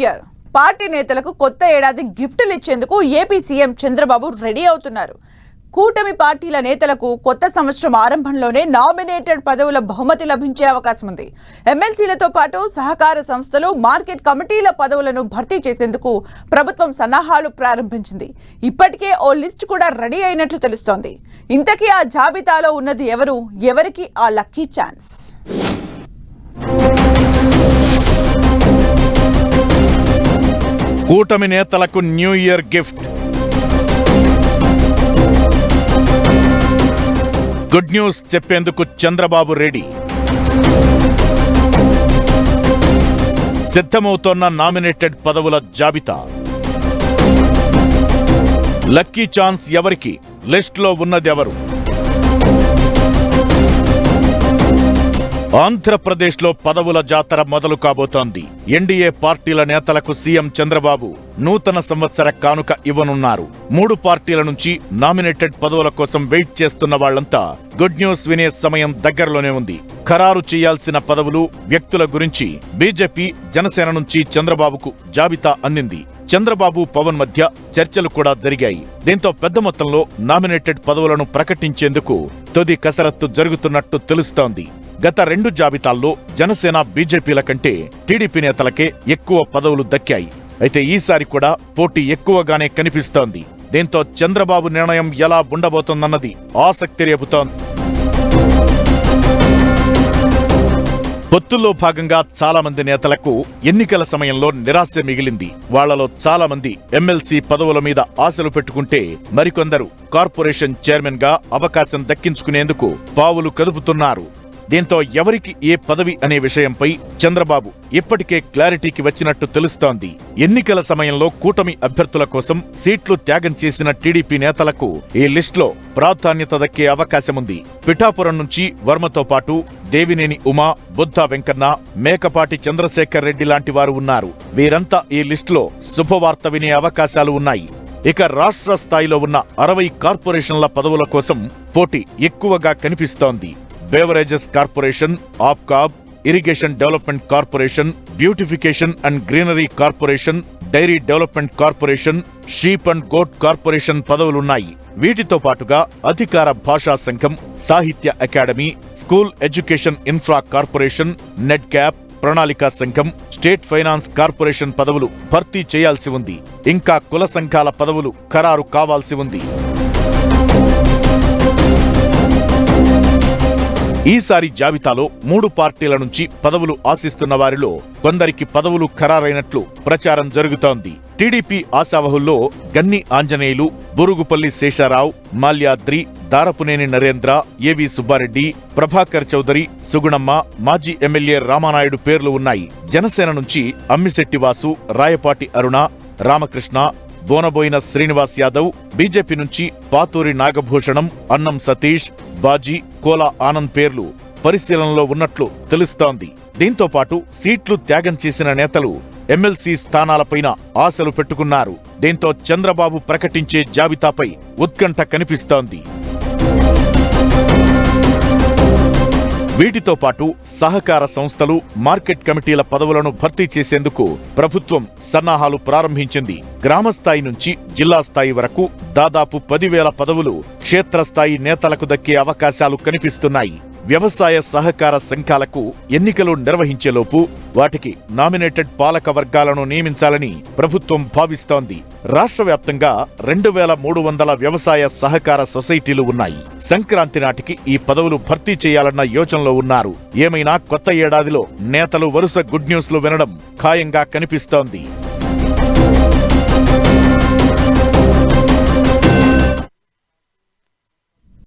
Year. Party నేతలకు కొత్త ఏడాది గిఫ్టులు ఇచ్చేందుకు ఏపీ సీఎం చంద్రబాబు రెడీ అవుతున్నారు. కూటమి పార్టీల నేతలకు కొత్త సంవత్సరం ఆరంభంలోనే నామినేటెడ్ పదవుల బహుమతి లభించే అవకాశం ఉంది. ఎమ్మెల్సీలతో పాటు సహకార సంస్థలు మార్కెట్ కమిటీల పదవులను భర్తీ చేసేందుకు ప్రభుత్వం సన్నాహాలు ప్రారంభించింది. ఇప్పటికే ఓ లిస్ట్ కూడా రెడీ అయినట్లు తెలుస్తోంది. ఇంతకీ ఆ జాబితాలో ఉన్నది ఎవరు? ఎవరికి ఆ లక్కీ ఛాన్స్? కూటమి నేతలకు new year gift. Good news చెప్పేందుకు చంద్రబాబు రెడీ. సిద్ధమవుతోన్న నామినేటెడ్ పదవుల జాబితా. లక్కీ ఛాన్స్ ఎవరికి? లిస్ట్లో ఉన్నదెవరు? ఆంధ్రప్రదేశ్లో పదవుల జాతర మొదలు కాబోతోంది. ఎన్డీఏ పార్టీల నేతలకు సీఎం చంద్రబాబు నూతన సంవత్సర కానుక ఇవ్వనున్నారు. మూడు పార్టీల నుంచి నామినేటెడ్ పదవుల కోసం వెయిట్ చేస్తున్న వాళ్ళంతా గుడ్ న్యూస్ వినే సమయం దగ్గరలోనే ఉంది. ఖరారు చేయాల్సిన పదవులు వ్యక్తుల గురించి బీజేపీ జనసేన నుంచి చంద్రబాబుకు జాబితా అందింది. చంద్రబాబు పవన్ మధ్య చర్చలు కూడా జరిగాయి. దీంతో పెద్ద మొత్తంలో నామినేటెడ్ పదవులను ప్రకటించేందుకు తుది కసరత్తు జరుగుతున్నట్టు తెలుస్తోంది. గత రెండు జాబితాల్లో జనసేన బీజేపీల కంటే టీడీపీ నేతలకే ఎక్కువ పదవులు దక్కాయి. అయితే ఈసారి కూడా పోటీ ఎక్కువగానే కనిపిస్తోంది. దీంతో చంద్రబాబు నిర్ణయం ఎలా ఉండబోతోందన్నది ఆసక్తి రేపుతోంది. పొత్తుల్లో భాగంగా చాలా మంది నేతలకు ఎన్నికల సమయంలో నిరాశ మిగిలింది. వాళ్ళలో చాలా మంది ఎమ్మెల్సీ పదవుల మీద ఆశలు పెట్టుకుంటే మరికొందరు కార్పొరేషన్ చైర్మన్గా అవకాశం దక్కించుకునేందుకు పావులు కదుపుతున్నారు. దీంతో ఎవరికి ఏ పదవి అనే విషయంపై చంద్రబాబు ఇప్పటికే క్లారిటీకి వచ్చినట్టు తెలుస్తోంది. ఎన్నికల సమయంలో కూటమి అభ్యర్థుల కోసం సీట్లు త్యాగం చేసిన టీడీపీ నేతలకు ఈ లిస్టులో ప్రాధాన్యత దక్కే అవకాశముంది. పిఠాపురం నుంచి వర్మతో పాటు దేవినేని ఉమా బుద్ధ వెంకన్న మేకపాటి చంద్రశేఖర్ రెడ్డి లాంటి వారు ఉన్నారు. వీరంతా ఈ లిస్టులో శుభవార్త వినే అవకాశాలు ఉన్నాయి. ఇక రాష్ట్ర స్థాయిలో ఉన్న అరవై కార్పొరేషన్ల పదవుల కోసం పోటీ ఎక్కువగా కనిపిస్తోంది. Beverages corporation Apcob irrigation development corporation beautification and greenery corporation dairy development corporation sheep and goat corporation పదవులున్నాయి. వీటితో పాటుగా అధికార భాషా సంఘం సాహిత్య academy school education infra corporation net cap ప్రణాళికా సంఘం స్టేట్ ఫైనాన్స్ కార్పొరేషన్ పదవులు భర్తీ చేయాల్సి ఉంది. ఇంకా కుల సంఘాల పదవులు ఖరారు కావాల్సి ఉంది. ఈసారి జాబితాలో మూడు పార్టీల నుంచి పదవులు ఆశిస్తున్న వారిలో కొందరికి పదవులు ఖరారైనట్లు ప్రచారం జరుగుతోంది. టీడీపీ ఆశావహుల్లో గన్ని ఆంజనేయులు బురుగుపల్లి శేషారావు మాల్యాద్రి దారపునేని నరేంద్ర ఏవి సుబ్బారెడ్డి ప్రభాకర్ చౌదరి సుగుణమ్మ మాజీ ఎమ్మెల్యే రామానాయుడు పేర్లు ఉన్నాయి. జనసేన నుంచి అమ్మిశెట్టివాసు రాయపాటి అరుణ రామకృష్ణ బోనబోయిన శ్రీనివాస్ యాదవ్ బీజేపీ నుంచి పాతూరి నాగభూషణం అన్నం సతీష్ బాజీ కోలా ఆనంద్ పేర్లు పరిశీలనలో ఉన్నట్లు తెలుస్తోంది. దీంతో పాటు సీట్లు త్యాగం చేసిన నేతలు ఎమ్మెల్సీ స్థానాలపైన ఆశలు పెట్టుకున్నారు. దీంతో చంద్రబాబు ప్రకటించే జాబితాపై ఉత్కంఠ కనిపిస్తోంది. వీటితో పాటు సహకార సంస్థలు మార్కెట్ కమిటీల పదవులను భర్తీ చేసేందుకు ప్రభుత్వం సన్నాహాలు ప్రారంభించింది. గ్రామస్థాయి నుంచి జిల్లా స్థాయి వరకు దాదాపు పదివేల పదవులు క్షేత్రస్థాయి నేతలకు దక్కే అవకాశాలు కనిపిస్తున్నాయి. వ్యవసాయ సహకార సంఘాలకు ఎన్నికలు నిర్వహించేలోపు వాటికి నామినేటెడ్ పాలక వర్గాలను నియమించాలని ప్రభుత్వం భావిస్తోంది. రాష్ట్ర వ్యాప్తంగా రెండు వేల మూడు వందల వ్యవసాయ సహకార సొసైటీలు ఉన్నాయి. సంక్రాంతి నాటికి ఈ పదవులు భర్తీ చేయాలన్న యోచనలో ఉన్నారు. ఏమైనా కొత్త ఏడాదిలో నేతలు వరుస గుడ్ న్యూస్లు వినడం ఖాయంగా కనిపిస్తోంది.